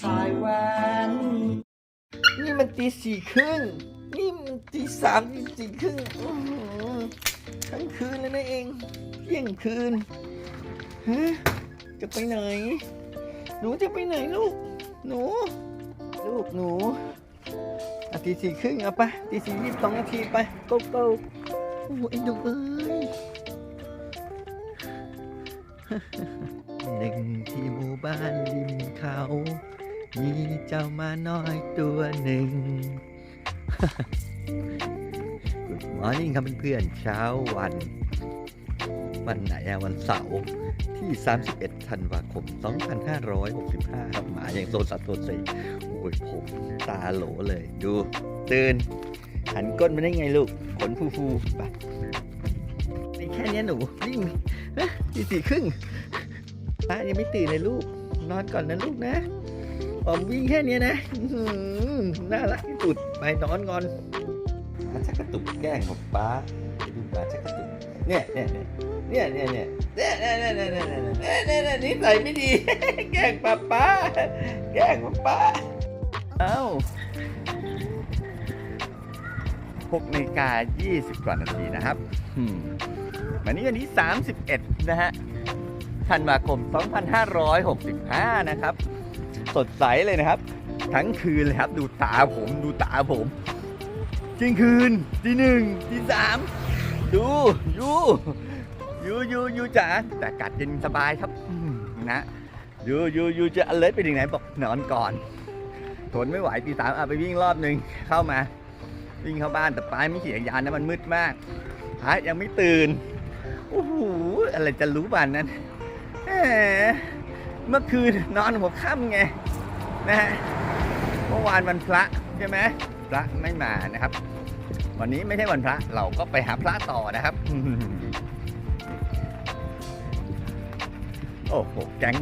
สายแวนนี่มันตีสี่ครึ่ง นี่มันตีสามตีสี่ครึ่งทั้งคืนแล้วนะเองเที่ยงคืนฮะจะไปไหน หนูจะไปไหนลูก หนู ลูกหนูอะตีสี่ครึ่งเอาไปตีสี่ยี่สิบสองนาทีไปโก้โก้โอ้เอ็นดูเอ้ย หนึ่งที่หมู่บ้านริมเขา มีเจ้ามาน้อยตัวหนึ่ง Good morning ครับเพื่อนๆเช้าวัน วันไหนอะวันเสาร์ที่ 31 ธันวาคม 2565 ครับหมาอย่างโซซัสโซเซโอ้ยผมตาโหลเลย ดู ตื่น หันก้นมาได้ไงลูก ขนฟูๆไป เนี้ยหนูวิ่งฮะตีสี่ครึ่งป้ายังไม่ตื่นเลยลูก นอนก่อนนะลูกนะออมวิ่งแค่นี้นะน่ารักที่สุดไปนอนก่อนมาชักกระตุกแกล้งของป้าดูป้าชักกระตุกเนี่ยเนี่ยเนี่ยเนี่ยเนี่ยเนี่ยเนี่ยเนี่ยเนี่ยเนี่ยเนี่ยนิสัยไม่ดี แกล้งป้าป้าแกล้งป้าป้าเอ้า6นาฬิกา20กว่านาทีนะครับอืม วันนี้วันที่31 นะฮะธันวาคม 2565 นะครับ สดใสเลยนะครับ ทั้งคืนเลยครับ ดูตาผมดูตาผมเที่ยงคืนทีหนึ่งทีสามดูยูยูยูยูจ๋าแต่กาศเย็นสบายครับนะยูยูยูจะอเลิร์ไปถึงไหนบอกนอนก่อนทนไม่ไหวตีสามอะไปวิ่งรอบหนึ่งเข้ามา วิ่งเข้าบ้านแต่ป้ายไม่ขี่จักรยานนะมันมืดมากพระยังไม่ตื่น โอ้โหอะไรจะรู้บ้านนั้นเมื่อคืนนอนหัวค่ำไงนะฮะเมื่อวานวันพระใช่ไหมพระไม่มานะครับ วันนี้ไม่ใช่วันพระเราก็ไปหาพระต่อนะครับโอ้โหแก๊ง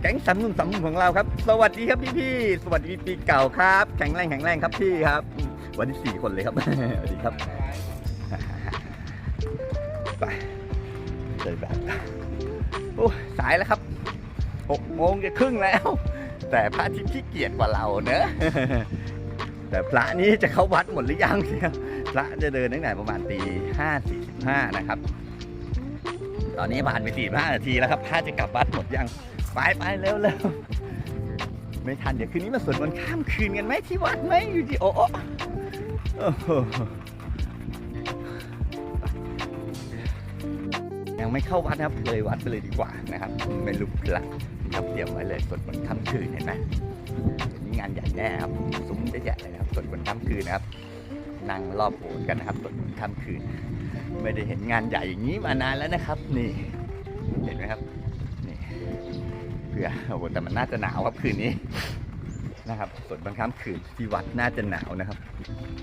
แก๊งสามหนุ่มสามมุมของเราครับ สวัสดีครับพี่พี่ๆสวัสดีปีเก่าครับ แข็งแรงแข็งแรงครับพี่ครับ วันที่สี่คนเลยครับสวัสดีครับไป เลยแบบโอ้สายแล้วครับหกโมงจะครึ่งแล้ว แต่พระอาทิตย์ขี้เกียจกว่าเราเนอะแต่พระนี้จะเข้าวัดหมดหรือยังเนี่ยพระจะเดินตั้งแต่ประมาณตีห้าสี่สิบห้านะครับ ตอนนี้ผ่านไปสี่ห้านาทีแล้วครับพระจะกลับวัดหมดยังไปไปเร็วเร็วไม่ทันเดี๋ยวคืนนี้มาสวดมนต์ข้ามคืนกันไหมที่วัดไหมอยู่ที่โอ้โอ้ ยังไม่เข้าวัดนะครับเลยวัดไปเลยดีกว่านะครับไม่ลุกละครับเตรียมไว้เลยสวดมนต์ข้ามคืนเห็นไหมนี้งานใหญ่แน่ครับซุ้มจะใหญ่เลยครับสวดมนต์ข้ามคืนนะครับนั่งรอบโบสถ์กันนะครับสวดมนต์ข้ามคืน ไม่ได้เห็นงานใหญ่อย่างนี้มานานแล้วนะครับ นี่เห็นไหมครับนี่เพื่อโอ้แต่มันน่าจะหนาวครับคืนนี้นะครับส่วนบางค่ำคืนที่วัดน่าจะหนาวนะครับ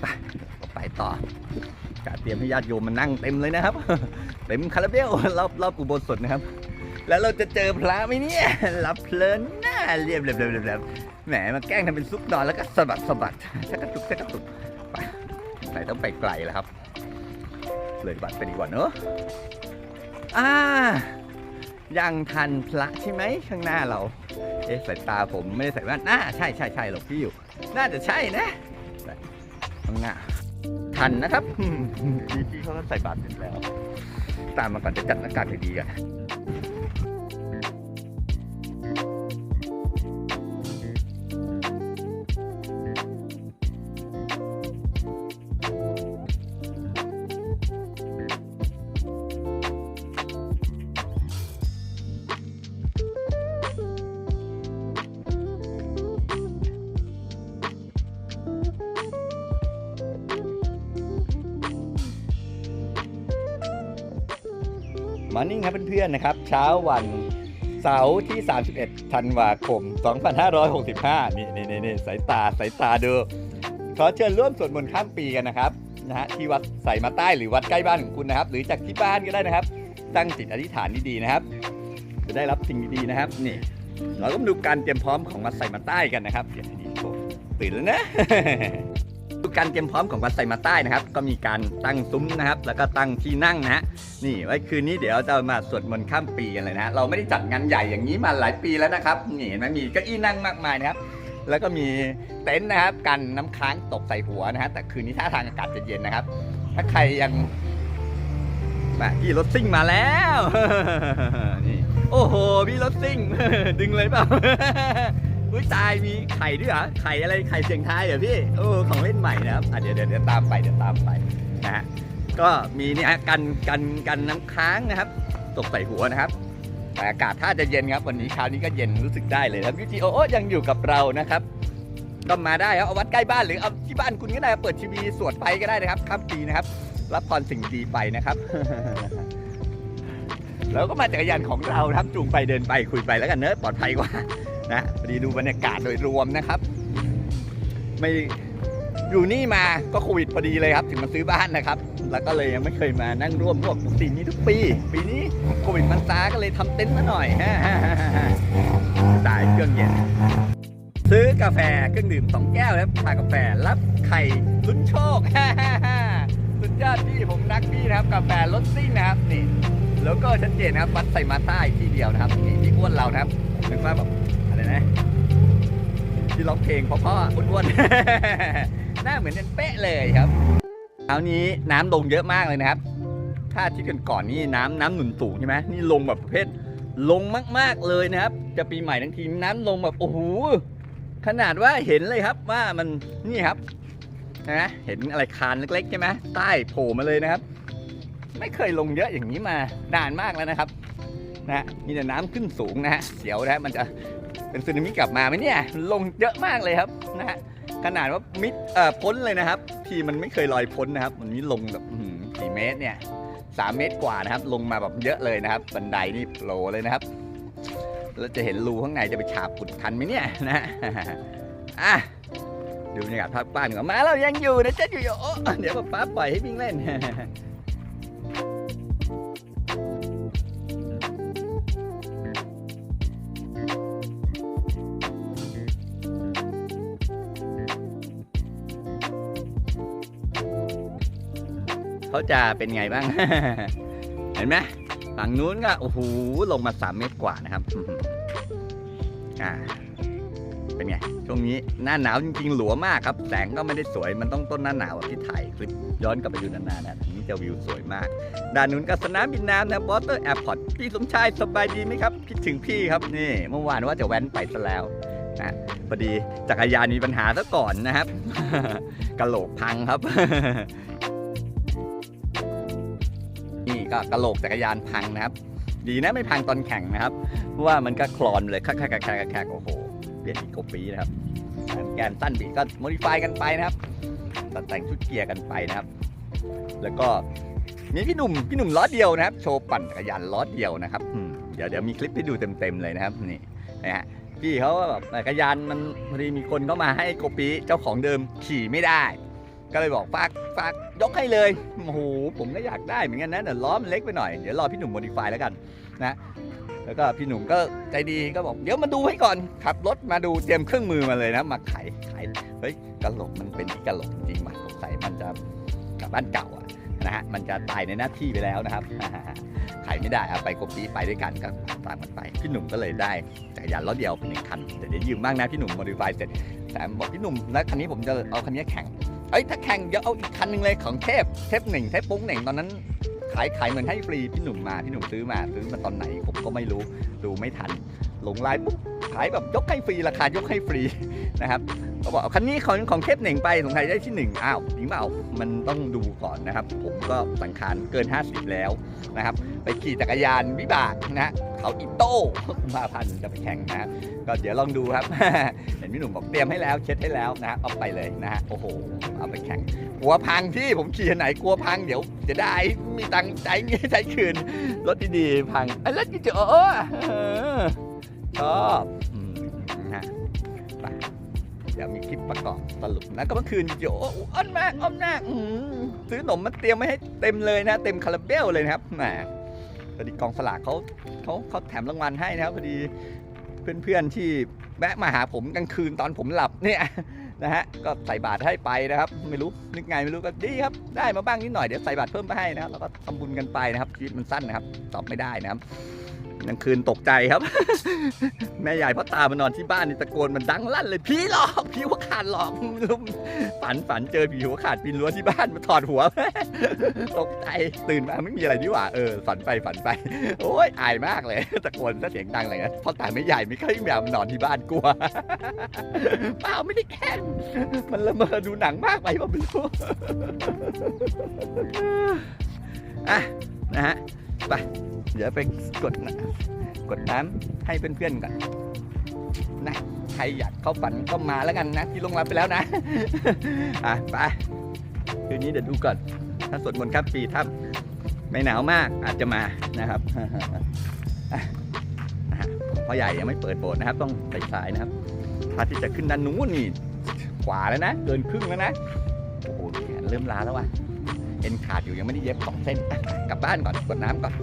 ไป ไปต่อกาเตรียมให้ญาติโยมมานั่งเต็มเลยนะครับ เต็มคาราเบลรอบรอบอุโบสถนะครับ แล้วเราจะเจอพระไหมเนี่ยหลับเพลินหน้าเรียบเรียบเรียบเรียบแหมมาแกล้งทำเป็นซุกนอนแล้วก็สะบัดสะบัดชักกระตุกชักกระตุกไปไหนต้องไปไกลแล้วครับ เลยบัตรไปดีกว่าเนอะอ่ายังทันพระใช่ไหมข้างหน้าเรา เอ๊ะสายตาผมไม่ได้ใส่แว่นอ่าใช่ใช่ใช่หลบพี่อยู่ น่าจะใช่นะข้างหน้า ทันนะครับพี่เขาก็ใส่บาตรเสร็จแล้ว ตามมาก่อนจะจัดอากาศดีๆกัน มานิ่งครับเพื่อนๆนะครับ เช้าวันเสาร์ที่ 31 ธันวาคม 2565นี่นี่นี่นี่สายตาสายตาดู ขอเชิญร่วมสวดมนต์ข้ามปีกันนะครับนะฮะที่วัดใส่มาใต้หรือวัดใกล้บ้านของคุณนะครับ หรือจากที่บ้านก็ได้นะครับ ตั้งจิตอธิษฐานดีๆนะครับ จะได้รับสิ่งดีๆนะครับ นี่ เราก็มาดูการเตรียมพร้อมของวัดใส่มาใต้กันนะครับเดี๋ยวนี้ตื่นแล้วนะ ดูการเตรียมพร้อมของวัดไซมาใต้นะครับ ก็มีการตั้งซุ้มนะครับ แล้วก็ตั้งที่นั่งนะฮะนี่ไว้คืนนี้เดี๋ยวจะมาสวดมนต์ข้ามปีกันเลยนะเราไม่ได้จัดงานใหญ่อย่างนี้มาหลายปีแล้วนะครับนี่เห็นไหมมีเก้าอี้นั่งมากมายนะครับ แล้วก็มีเต็นท์นะครับกันน้ำค้างตกใส่หัวนะฮะแต่คืนนี้ท่าทางอากาศจะเย็นนะครับ ถ้าใครยังมาพี่รถซิ่งมาแล้วนี่โอ้โหพี่รถซิ่งดึงเลยเปล่า อุ้ยตายมีไข่ด้วยเหรอไข่อะไรไข่เสียงท้ายเหรอพี่โอ้ของเล่นใหม่นะครับอะเดี๋ยวเดี๋ยวเดี๋ยวตามไปเดี๋ยวตามไปนะฮะก็มีเนี่ยกันกันกันน้ำค้างนะครับ ตกใส่หัวนะครับ แต่อากาศถ้าจะเย็นครับ วันนี้เช้านี้ก็เย็นรู้สึกได้เลยครับวิทีโอยังอยู่กับเรานะครับก็มาได้ครับเอาวัดใกล้บ้านหรือเอาที่บ้านคุณก็ได้เปิดทีวีสวดไปก็ได้นะครับข้ามปีนะครับ รับพรสิ่งดีไปนะครับแล้วก็มาจักรยานของเราครับจูงไปเดินไปคุยไปแล้วกันเนอะปลอดภัยกว่า นะพอดีดูบรรยากาศโดยรวมนะครับ ไม่อยู่นี่มาก็โควิดพอดีเลยครับถึงมาซื้อบ้านนะครับ แล้วก็เลยยังไม่เคยมานั่งร่วมพวกปีนี้ทุกปี ปีนี้โควิดมันซาก็เลยทำเต็นท์มาหน่อยสายเครื่องเย็นซื้อกาแฟเครื่องดื่มสองแก้วครับชากาแฟรับไข่ลุ้นโชคสุดยอดพี่ผมรักพี่นะครับ กาแฟรสซิ่งนะครับนี่แล้วก็ชัดเจนนะครับวัดใส่มาใต้ที่เดียวนะครับนี่พี่อ้วนเรานะครับนึกว่าแบบ นะที่ร้องเพลงเพราะๆอ้วนๆหน้าเหมือนกันเป๊ะเลยครับคราวนี้น้ำลงเยอะมากเลยนะครับ ถ้าที่ก่อนก่อนนี่น้ำน้ำหนุนสูงใช่ไหมนี่ลงแบบประเภทลงมากๆเลยนะครับ จะปีใหม่ทั้งทีน้ำลงแบบโอ้โหขนาดว่าเห็นเลยครับว่ามันนี่ครับนะเห็นอะไรคานเล็กๆใช่ไหมใต้โผล่มาเลยนะครับ ไม่เคยลงเยอะอย่างนี้มานานมากแล้วนะครับนะมีแต่น้ำขึ้นสูงนะฮะเสียวนะฮะมันจะ เป็นสึนามิกลับมาไหมเนี่ย ลงเยอะมากเลยครับนะฮะขนาดว่ามิดเอ่อพ้นเลยนะครับ ที่มันไม่เคยลอยพ้นนะครับ มันนี้ลงแบบอื้อหือกี่เมตรเนี่ยสามเมตรกว่านะครับ ลงมาแบบเยอะเลยนะครับ บันไดนี่โผล่เลยนะครับ แล้วจะเห็นรูข้างในจะไปฉาบขุดทันไหมเนี่ยนะอะดูบรรยากาศภาคบ้านก่อนมาเรายังอยู่นะเจ๊อยู่โอ้เดี๋ยวป๊าปล่อยให้วิ่งเล่น เขาจะเป็นไงบ้าง เห็นไหมฝั่งนู้นก็โอ้โหลงมา3เมตรกว่านะครับอ่าเป็นไงช่วงนี้หน้าหนาวจริงๆหลัวมากครับแสงก็ไม่ได้สวยมันต้องต้นหน้าหนาวที่ถ่ายคลิปย้อนกลับไปดูนานๆนะทางนี้จะวิวสวยมาก ด้านนู้นก็สนามบินน้ำนะบอสเตอร์แอร์พอร์ตพี่สมชายสบายดีไหมครับ คิดถึงพี่ครับนี่ เมื่อวานว่าจะแว้นไปซะแล้วนะพอดีจักรยานมีปัญหาซะก่อนนะครับกระโหลกพังครับ นี่ก็กระโหลกจักรยานพังนะครับ ดีนะไม่พังตอนแข่งนะครับ เพราะว่ามันก็คลอนเลยคักคักคักคักโอ้โห เปลี่ยนอีกกปีนะครับ แกนสั้นบีก็โมดิฟายกันไปนะครับตัดแต่งชุดเกียร์กันไปนะครับ แล้วก็มีพี่หนุ่มพี่หนุ่มล้อเดียวนะครับ โชว์ปั่นจักรยานล้อเดียวนะครับเดี๋ยวเดี๋ยวมีคลิปให้ดูเต็มๆเลยนะครับนี่นะฮะพี่เขาแบบจักรยานมันพอดีมีคนเข้ามาให้โกปีเจ้าของเดิมขี่ไม่ได้ ก็เลยบอกฝากฝากยกให้เลยโอ้โหผมก็อยากได้เหมือนกันนะแต่ล้อมันเล็กไปหน่อยเดี๋ยวรอพี่หนุ่มโมดิฟายแล้วกันนะแล้วก็พี่หนุ่มก็ใจดีก็บอกเดี๋ยวมาดูให้ก่อนขับรถมาดูเตรียมเครื่องมือมาเลยนะ มาไขไขเฮ้ยกระโหลกมันเป็นที่กระโหลกจริงๆว่ะสงสัยมันจะกลับบ้านเก่าอะนะฮะมันจะตายในหน้าที่ไปแล้วนะครับไขไม่ได้เอาไปกบปีไปด้วยกันก็ตามกันไป พี่หนุ่มก็เลยได้จักรยานล้อเดียวเป็นหนึ่งคันแต่เดี๋ยวยืมบ้างนะพี่หนุ่มโมดิฟายเสร็จแต่บอกพี่หนุ่มแล้วคันนี้ผมจะเอาคันนี้แข่ง เอ้ยถ้าแข่งเดี๋ยวเอาอีกคันหนึ่งเลยของเทพเทพหนึ่งเทพปุ้งหนึ่งตอนนั้น ขายขายเหมือนให้ฟรีพี่หนุ่มมาพี่หนุ่มซื้อมาซื้อมาตอนไหนผมก็ไม่รู้ดูไม่ทัน หลงไลน์ปุ๊บขายแบบยกให้ฟรีราคายกให้ฟรีนะครับ ก็บอกคันนี้ของของเทพหนึ่งไปสงสัยได้ที่หนึ่งอ้าวจริงเปล่ามันต้องดูก่อนนะครับ ผมก็สังขารเกิน 50 แล้วนะครับ ไปขี่จักรยานวิบากนะเขาอิโต้มาพันจะไปแข่งนะก็เดี๋ยวลองดูครับเห็นพี่หนุ่มบอกเตรียมให้แล้วเช็ดให้แล้วนะเอาไปเลยนะฮะโอ้โหเอาไปแข่งกลัวพังที่ผมขี่ไหนกลัวพังเดี๋ยวจะได้มีตังค์ใจเงี้คืนรถดีๆพังไอ้รถดีๆเออเอชอบ เดี๋ยวมีคลิปประกอบสรุปนะ ก็เมื่อคืนโอ้โหอ้อนมากอ้อนมากซื้อขนมมาเตรียมไว้ให้เต็มเลยนะ เต็มคาราเบลเลยนะครับแหมพอดีกองสลากเขาเขาเขาแถมรางวัลให้นะครับพอดีเพื่อนๆที่แวะมาหาผมกลางคืนตอนผมหลับเนี่ยนะฮะก็ใส่บาตรให้ไปนะครับ ไม่รู้นึกไงไม่รู้ก็ดีครับได้มาบ้างนิดหน่อยเดี๋ยวใส่บาตรเพิ่มไปให้นะครับแล้วก็ทำบุญกันไปนะครับชีวิตมันสั้นนะครับตอบไม่ได้นะครับ กลางคืนตกใจครับ แม่ใหญ่พ่อตามานอนที่บ้านนี่ตะโกนมันดังลั่นเลยผีหลอกผีหัวขาดหลอกฝันฝันเจอผีหัวขาดปีนรั้วที่บ้านมาถอดหัว ตกใจตื่นมาไม่มีอะไรนี่หว่าเออฝันไปฝันไป โอ้ยอายมากเลยตะโกนเสียงดังเลยนะพ่อตาไม่ใหญ่ไม่ค่อยแบบนอนที่บ้านกลัวเปล่าไม่ได้แกล้งมันละเมอดูหนังมากไปว่าไม่รู้อะนะฮะไป เดี๋ยวไปกดนะกดน้ำให้เพื่อนๆก่อนนะใครอยากเข้าฝันก็มาแล้วกันนะที่ลงรับไปแล้วนะอะไปคืนนี้เดี๋ยวดูก่อน ถ้าสวดมนต์ข้ามปีถ้าไม่หนาวมากอาจจะมานะครับอะนะฮะพ่อใหญ่ยังไม่เปิดโบสถ์นะครับ ต้องไปสายนะครับพระอาที่จะขึ้นด้านนู้นนี่ขวาแล้วนะ เกินครึ่งแล้วนะโอ้โหเริ่มล้าแล้วว่ะเอ็นขาดอยู่ยังไม่ได้เย็บสองเส้นกลับบ้านก่อนกดน้ำก่อน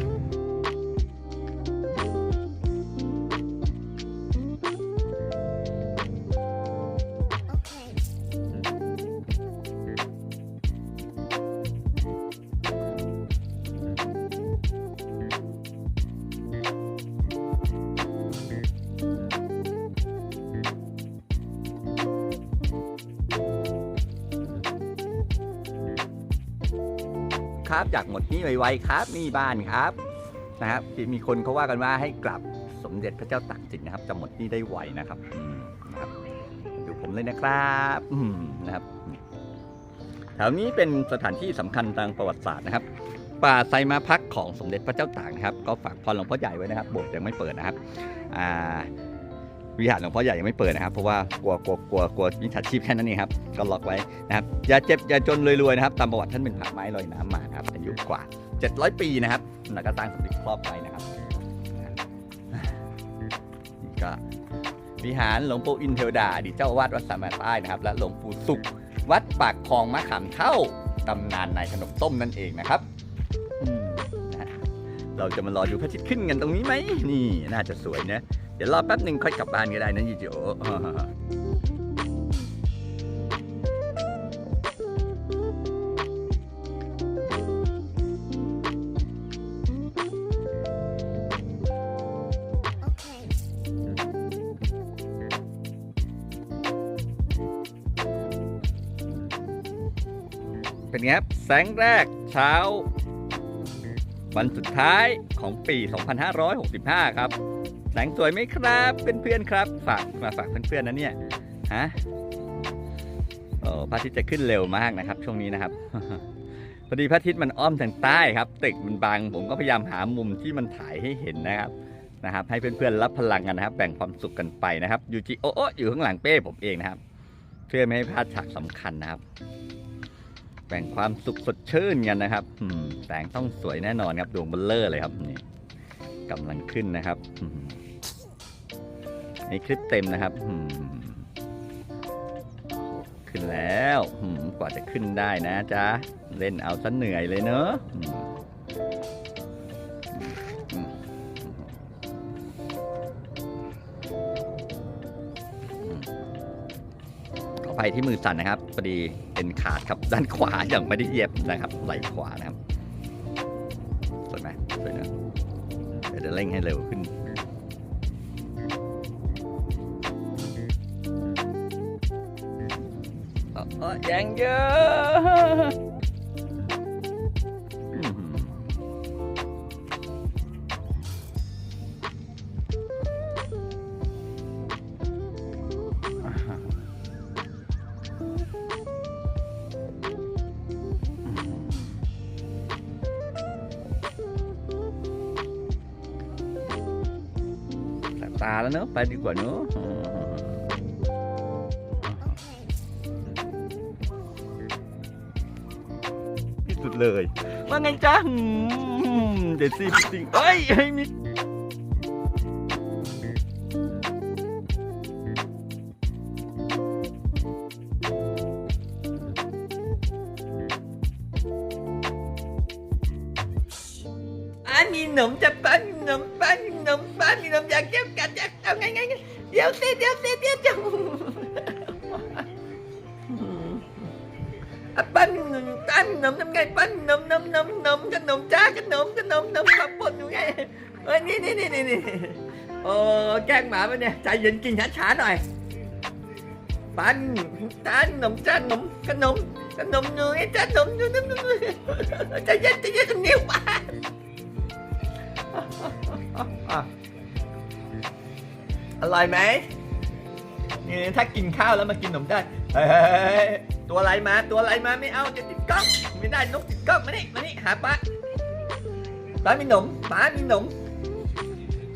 ครับอยากหมดหนี้ไวๆครับหนี่บ้านครับนะครับที่มีคนเขาว่ากันว่าให้กลับสมเด็จพระเจ้าตากสินนะครับจะหมดหนี้ได้ไวนะครับนะครับดูผมเลยนะครับอืนะครับแถวนี้เป็นสถานที่สำคัญทางประวัติศาสตร์นะครับ ป่าไซมาพักของสมเด็จพระเจ้าตากนะครับ ก็ฝากพรหลวงพ่อใหญ่ไว้นะครับโบสถ์ยังไม่เปิดนะครับอ่า วิหารหลวงพ่อใหญ่ยังไม่เปิดนะครับเพราะว่ากลัวกลัวกลัวกลัวมิจฉาชีพแค่นั้นเองครับก็ล็อกไว้นะครับอย่าเจ็บอย่าจนรวยๆนะครับตามประวัติท่านเป็นผาไม้ลอยน้ำมานะครับอายุกว่า 700 ปีนะครับแล้วก็ตั้งสมเด็จครอบไว้นะครับนี่ก็วิหารหลวงปู่อินเทวดาดีเจ้าอาวาสวัดสามาใต้นะครับและหลวงปู่สุขวัดปากคลองมะขามเท่าตำนานนายขนมต้มนั่นเองนะครับเราจะมารอดูพระอาทิตย์ขึ้นกันตรงนี้ไหมนี่น่าจะสวยนะ ดี๋ยวรอแป๊บหนึ่งค่อยกลับบ้านก็ได้นะยูจิโอเป็นไงครับแสงแรกเช้า วันสุดท้ายของปี 2565 ครับ แสงสวยไหมครับเพื่อนๆครับ ฝากมาฝากเพื่อนๆนะเนี่ยฮะโอ้พระอาทิตย์จะขึ้นเร็วมากนะครับ ช่วงนี้นะครับพอดีพระอาทิตย์มันอ้อมทางใต้ครับตึกมันบังผมก็พยายามหามุมที่มันถ่ายให้เห็นนะครับนะครับ ให้เพื่อนๆรับพลังกันนะครับ แบ่งความสุขกันไปนะครับยูจิโอโออยู่ข้างหลังเป้ผมเองนะครับ เพื่อไม่ให้พลาดฉากสำคัญนะครับ แบ่งความสุขสดชื่นกันนะครับอืมแสงต้องสวยแน่นอนครับดวงเบลเลอร์เลยครับนี่ กำลังขึ้นนะครับอืมนี่คลิปเต็มนะครับขึ้นแล้วกว่าจะขึ้นได้นะจ๊ะ เล่นเอาซะเหนื่อยเลยเนอะขออภัยที่มือสั่นนะครับพอดีเป็นขาดครับด้านขวาอยังไม่ได้เย็บนะครับไหล่ขวานะครับ เดี๋ยวจะเร่งให้เร็วขึ้นอ่อเอ่อยังเยอะ เนอะไปดีกว่าเนอะที่สุดเลย ว่าไงจ๊ะอืมเดี๋ยวสิจริงเอ้ยให้มี ไงไงไงเดี๋ยเดี๋ยวสิเดี๋ยวจะอะปั้นปั้นนมทำไงปั้นนมนมนมนมขนมจ้าขนมขนมนมขับปนอยู่ไงเอ้ยนี่นี่นี่นี่นี่โอ้แกล้งหมาไปเนี่ยใจเย็นกินช้าๆหน่อยปั้นจ้านนมจ้าขนมขนมขนมอยู่ไอ้จ้านมอยู่นั่นใจเย็นใจเย็นนิ้วป้าอร่อยไหม ถ้ากินข้าวแล้วมากินขนมได้เฮ้ยตัวอะไรมาตัวอะไรมาไม่เอาจะติดกล้องไม่ได้นกติดกล้องมานี่มานี่หาป้าป้ามีหนมป้ามีหนม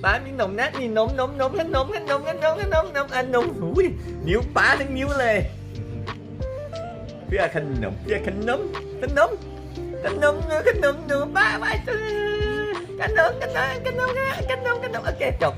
ป้ามีหนมนะนี่หนมหนมหนมขนมขนมขนมขนมขนมอันนมหูยนิ้วป้าทั้งนิ้วเลย เพื่อขนมเพื่อขนมขนมขนมหนูขนมหนูป้าไว้ซื้อขนมขนมขนมขนมขนมโอเคจบ